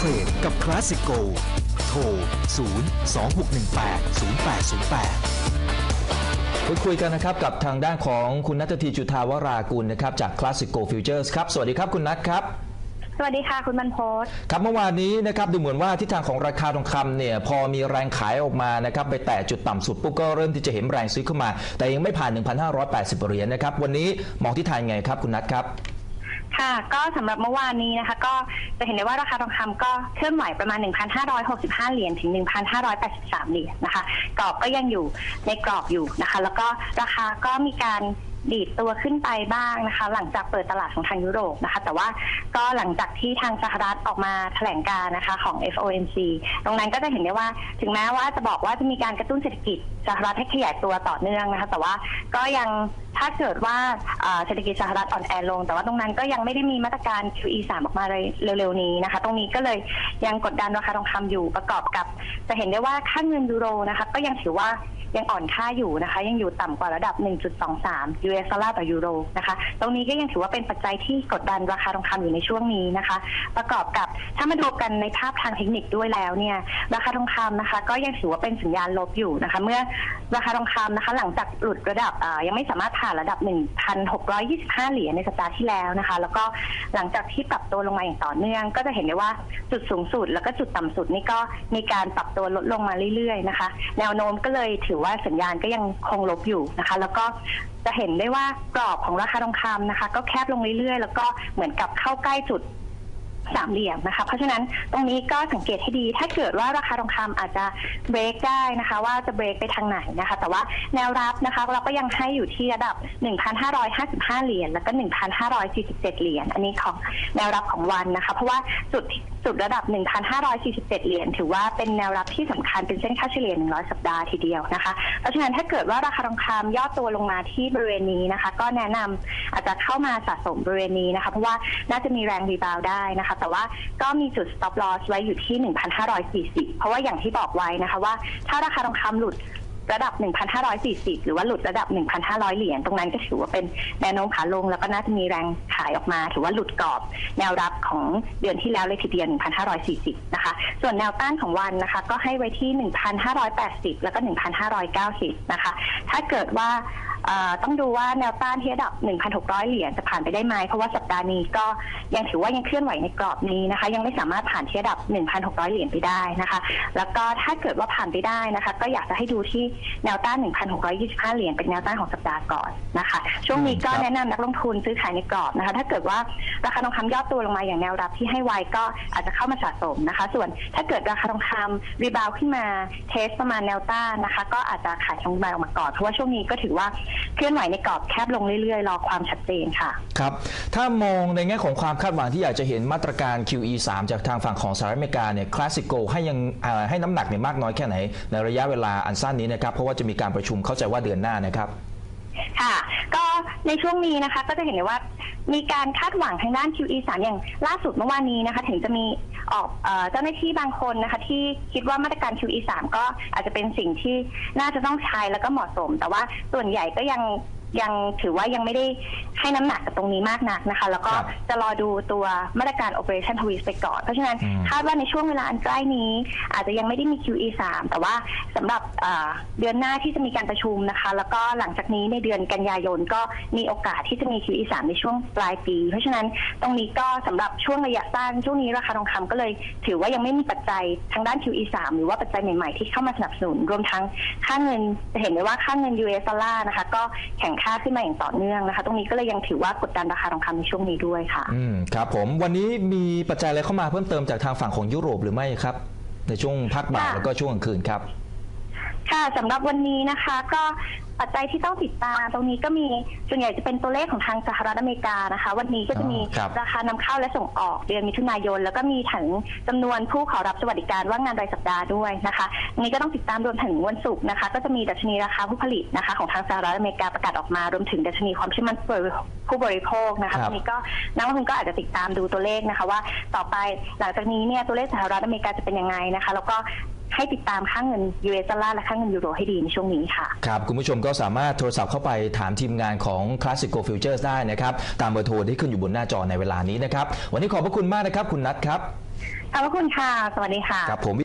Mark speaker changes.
Speaker 1: เทรดกับ Classic Go โทร 0 2 6 1 8 0 8 0 8
Speaker 2: พูดคุยกันนะครับกับทางด้านของคุณนัททีจุธาวรากุลนะครับจาก Classic Go Futures ครับ สวัสดีครับคุณนัทครับ
Speaker 3: สวัสดีค่ะคุณบรรพศ
Speaker 2: ครับเมื่อวานนี้นะครับดูเหมือนว่าทิศทางของราคาทองคำเนี่ยพอมีแรงขายออกมานะครับไปแตะจุดต่ำสุดปุ๊บก็เริ่มที่จะเห็นแรงซื้อเข้ามา แต่ยังไม่ผ่าน 1,580 เหรียญนะครับวันนี้มองทิศทางไงครับคุณนัทครับ
Speaker 3: ค่ะ ก็สำหรับเมื่อวานนี้นะคะ ก็จะเห็นได้ว่าราคาทองคำก็เคลื่อนไหวประมาณ 1,565 เหรียญถึง 1,583 เหรียญนะคะ กรอบก็ยังอยู่ในกรอบอยู่นะคะ แล้วก็ราคาก็มีการ ดีดตัวขึ้นไปบ้างนะคะ หลังจากเปิดตลาดของทางยุโรปนะคะ แต่ว่าก็หลังจากที่ทางสหรัฐออกมาแถลงการนะคะของ FOMC ตรงนั้นก็จะเห็นได้ว่าถึงแม้ว่าจะบอกว่าจะมีการกระตุ้นเศรษฐกิจสหรัฐให้ขยายตัวต่อเนื่องนะคะ แต่ว่าก็ยังถ้าเกิดว่าเอ่อเศรษฐกิจสหรัฐอ่อนแอลง แต่ว่าตรงนั้นก็ยังไม่ได้มีมาตรการ QE 3ออกมาเลยเร็วๆนี้นะคะ ตรงนี้ก็เลยยังกดดันราคาทองคำอยู่ประกอบกับ จะเห็นได้ว่าค่าเงินยูโรนะคะ ก็ยังถือว่า ยังอ่อนค่าอยู่นะคะ ยังอยู่ต่ำกว่าระดับ 1.23 US ดอลลาร์ต่อยูโรนะคะ ตรงนี้ก็ยังถือว่าเป็นปัจจัยที่กดดันราคาทองคำอยู่ในช่วงนี้นะคะ ประกอบกับถ้ามาดูกันในภาพทางเทคนิคด้วยแล้วเนี่ยราคาทองคำนะคะ ก็ยังถือว่าเป็นสัญญาณลบอยู่นะคะ เมื่อราคาทองคำนะคะ หลังจากหลุดระดับยังไม่สามารถผ่านระดับ 1,625 เหรียญในสัปดาห์ที่แล้วนะคะ แล้วก็หลังจากที่ปรับตัวลงมาอย่างต่อเนื่อง ก็จะเห็นได้ว่าจุดสูงสุด แล้วก็จุดต่ำสุดนี่ก็มีการปรับตัวลดลงมาเรื่อยๆนะคะ แนวโน้มก็เลยถือว่าสัญญาณก็ยังคงลบอยู่นะคะ แล้วก็จะเห็นได้ว่ากรอบของราคาทองคำนะคะ ก็แคบลงเรื่อยๆ แล้วก็เหมือนกับเข้าใกล้จุดสามเหลี่ยมนะคะ เพราะฉะนั้นตรงนี้ก็สังเกตให้ดี ถ้าเกิดว่าราคาทองคำอาจจะเบรกได้นะคะ ว่าจะเบรกไปทางไหนนะคะ แต่ว่าแนวรับนะคะ เราก็ยังให้อยู่ที่ระดับ 1,555 เหรียญแล้วก็ 1,547 เหรียญอันนี้ของแนวรับของวันนะคะ เพราะว่าจุดจุดระดับ 1,547 เหรียญถือว่าเป็นแนวรับที่สำคัญเป็นเส้นค่าเฉลี่ย 100 สัปดาห์ทีเดียวนะคะ เพราะฉะนั้นถ้าเกิดว่าราคาทองคำย่อตัวลงมาที่บริเวณนี้นะคะ ก็แนะนำอาจจะเข้ามาสะสมบริเวณนี้นะคะเพราะว่าน่าจะมีแรงรีบาวได้นะคะ แต่ว่าก็มีจุด stop loss ไว้อยู่ที่ 1,540 เพราะว่าอย่างที่บอกไว้นะคะว่า ถ้าราคาทองคำหลุด ระดับ 1,540 หรือว่าหลุดระดับ 1,500 เหรียญตรงนั้นก็ถือว่าเป็นแนวโน้มขาลง แล้วก็น่าจะมีแรงขายออกมา ถือว่าหลุดกรอบแนวรับของเดือนที่แล้วเลยทีเดียว1,540 นะคะ ส่วนแนวต้านของวันนะคะ ก็ให้ไว้ที่ 1,580 แล้วก็ 1,590 นะคะ ถ้าเกิดว่า ต้องดูว่าแนวต้านที่ระดับ 1,600 เหรียญจะผ่านไปได้ไหมเพราะว่าสัปดาห์นี้ก็ยังถือว่ายังเคลื่อนไหวในกรอบนี้นะคะ ยังไม่สามารถผ่านที่ระดับ 1,600 เหรียญไปได้นะคะ แล้วก็ถ้าเกิดว่าผ่านไปได้นะคะ ก็อยากจะให้ดูที่แนวต้าน 1,625 เหรียญเป็นแนวต้านของสัปดาห์ก่อนนะคะ ช่วงนี้ก็
Speaker 2: ครับ
Speaker 3: แนะนำนักลงทุนซื้อขายในกรอบนะคะ ถ้าเกิดว่าราคาทองคำย่อตัวลงมาอย่างแนวรับที่ให้ไว้ก็อาจจะเข้ามาสะสมนะคะ ส่วนถ้าเกิดราคาทองคำรีบาวขึ้นมาเทสประมาณแนวต้านนะคะ ก็อาจจะขายทองใบออกมาก่อนเพราะว่าช่วงนี้ก็ถือว่าเคลื่อนไหวในกรอบแคบลงเรื่อยๆ รอความชัดเจนค่ะ
Speaker 2: ครับ ถ้ามองในแง่ของความคาดหวังที่อยากจะเห็นมาตรการ QE 3 จากทางฝั่งของสหรัฐอเมริกาเนี่ย Classic Go ให้ยังเอ่อให้น้ำหนักเนี่ยมากน้อยแค่ไหน ในระยะเวลาอันสั้นนี้นะครับ เพราะว่าจะมีการประชุมเข้าใจว่าเดือนหน้านะครับ
Speaker 3: ค่ะก็ในช่วงนี้นะคะก็จะเห็นได้ว่า มีการคาดหวังทางด้าน QE 3อย่างล่าสุดเมื่อวานนี้นะคะถึงจะมีออกเจ้าหน้าที่บางคนนะคะที่คิดว่ามาตรการ QE 3ก็อาจจะเป็นสิ่งที่น่าจะต้องใช้แล้วก็เหมาะสม แต่ว่าส่วนใหญ่ก็ยัง ยังถือว่ายังไม่ได้ให้น้ำหนักกับตรงนี้มากนักนะคะ แล้วก็
Speaker 2: ครับ
Speaker 3: จะรอดูตัวมาตรการ Operation Twist ไปก่อน เพราะฉะนั้น
Speaker 2: อืม
Speaker 3: คาดว่าในช่วงเวลาอันใกล้นี้ อาจจะยังไม่ได้มี QE 3แต่ว่าสำหรับเอ่อเดือนหน้าที่จะมีการประชุมนะคะ แล้วก็หลังจากนี้ในเดือนกันยายนก็มีโอกาสที่จะมี QE 3ในช่วงปลายปี เพราะฉะนั้นตรงนี้ก็สำหรับช่วงระยะสั้นช่วงนี้ราคาทองคำก็เลย ถือว่ายังไม่มีปัจจัยทางด้าน QE 3หรือว่าปัจจัยใหม่ๆที่เข้ามาสนับสนุนรวมทั้งค่าเงินจะเห็นได้ว่าค่าเงิน US ดอลลาร์นะคะก็แข็งค่าขึ้นมาอย่างต่อเนื่องนะคะ ตรงนี้ก็เลยยังถือว่ากดดันราคาทองคำในช่วงนี้ด้วยค่ะ
Speaker 2: อืมครับผมวันนี้มีปัจจัยอะไรเข้ามาเพิ่มเติมจากทางฝั่งของยุโรปหรือไม่ครับ ในช่วงภาคบ่าย
Speaker 3: ค่ะ
Speaker 2: แล้วก็ช่วงกลางคืนครับ
Speaker 3: ค่ะสำหรับวันนี้นะคะก็ปัจจัยที่ต้องติดตามตรงนี้ก็มีส่วนใหญ่จะเป็นตัวเลขของทางสหรัฐอเมริกานะคะ วันนี้ก็จะมี
Speaker 2: อ๋อครับ
Speaker 3: ราคานำเข้าและส่งออกเดือนมิถุนายน แล้วก็มีถึงจำนวนผู้ขอรับสวัสดิการว่างงานรายสัปดาห์ด้วยนะคะอันนี้ก็ต้องติดตามรวมถึงวันศุกร์นะคะ ก็จะมีดัชนีราคาผู้ผลิตนะคะ ของทางสหรัฐอเมริกาประกาศออกมารวมถึงดัชนีความเชื่อมั่นผู้บริโภคนะ
Speaker 2: ครั
Speaker 3: คะ
Speaker 2: บ
Speaker 3: ตรงนี้ก็นักลงทุนก็อาจจะติดตามดูตัวเลขนะคะ ว่าต่อไปหลังจากนี้เนี่ยตัวเลขสหรัฐอเมริกาจะเป็นยังไงนะคะ แล้วก็ ให้ติดตามค่าเงิน US ดอลลาร์และค่าเงินยูโรให้ดีในช่วงนี้ค่ะ
Speaker 2: ครับ คุณผู้ชมก็สามารถโทรศัพท์เข้าไปถามทีมงานของ Classic Go Futures ได้นะครับ ตามเบอร์โทรที่ขึ้นอยู่บนหน้าจอในเวลานี้นะครับ วันนี้ขอบพระคุณมากนะครับ คุณนัทครับ
Speaker 3: ขอบพระคุณค่ะ สวัสดีค่ะ
Speaker 2: ครับผม